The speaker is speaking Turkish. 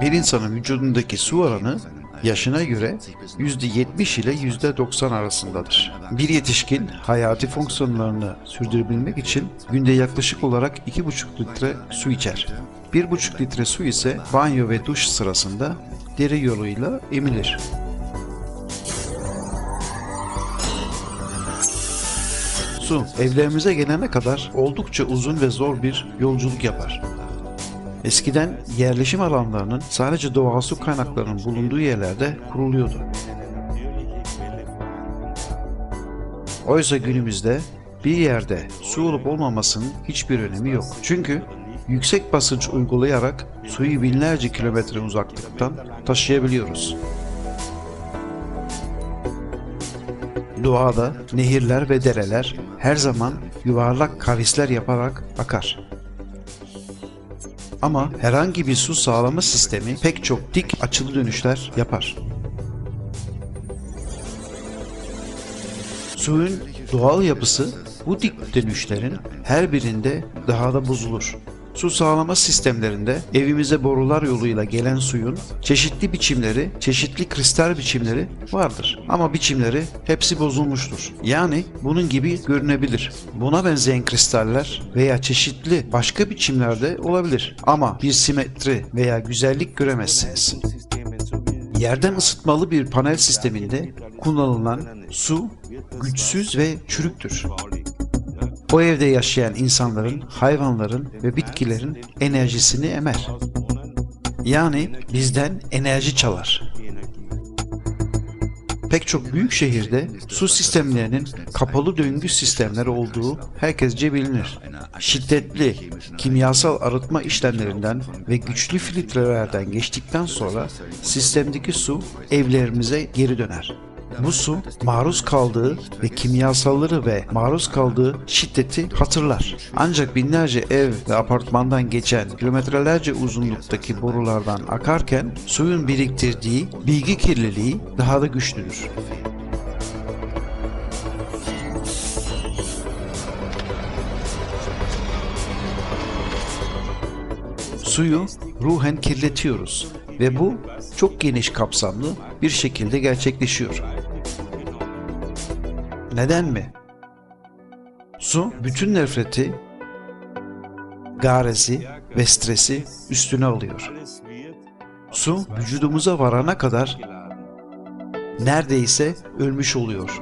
Bir insanın vücudundaki su oranı yaşına göre %70 ile %90 arasındadır. Bir yetişkin hayati fonksiyonlarını sürdürebilmek için günde yaklaşık olarak 2,5 litre su içer. 1,5 litre su ise banyo ve duş sırasında deri yoluyla emilir. Su evlerimize gelene kadar oldukça uzun ve zor bir yolculuk yapar. Eskiden yerleşim alanlarının sadece doğal su kaynaklarının bulunduğu yerlerde kuruluyordu. Oysa günümüzde bir yerde su olup olmamasının hiçbir önemi yok. Çünkü yüksek basınç uygulayarak suyu binlerce kilometre uzaklıktan taşıyabiliyoruz. Doğada nehirler ve dereler her zaman yuvarlak kavisler yaparak akar. Ama herhangi bir su sağlama sistemi pek çok dik açılı dönüşler yapar. Suyun doğal yapısı bu dik dönüşlerin her birinde daha da bozulur. Su sağlama sistemlerinde evimize borular yoluyla gelen suyun çeşitli biçimleri, çeşitli kristal biçimleri vardır. Ama biçimleri hepsi bozulmuştur. Yani bunun gibi görünebilir. Buna benzeyen kristaller veya çeşitli başka biçimlerde olabilir. Ama bir simetri veya güzellik göremezsiniz. Yerden ısıtmalı bir panel sisteminde kullanılan su güçsüz ve çürüktür. O evde yaşayan insanların, hayvanların ve bitkilerin enerjisini emer. Yani bizden enerji çalar. Pek çok büyük şehirde su sistemlerinin kapalı döngü sistemleri olduğu herkesce bilinir. Şiddetli kimyasal arıtma işlemlerinden ve güçlü filtrelerden geçtikten sonra sistemdeki su evlerimize geri döner. Bu su maruz kaldığı ve kimyasalları ve maruz kaldığı şiddeti hatırlar. Ancak binlerce ev ve apartmandan geçen kilometrelerce uzunluktaki borulardan akarken suyun biriktirdiği bilgi kirliliği daha da güçlüdür. Suyu ruhen kirletiyoruz ve bu çok geniş kapsamlı bir şekilde gerçekleşiyor. Neden mi? Su bütün nefreti, garezi ve stresi üstüne alıyor. Su vücudumuza varana kadar neredeyse ölmüş oluyor.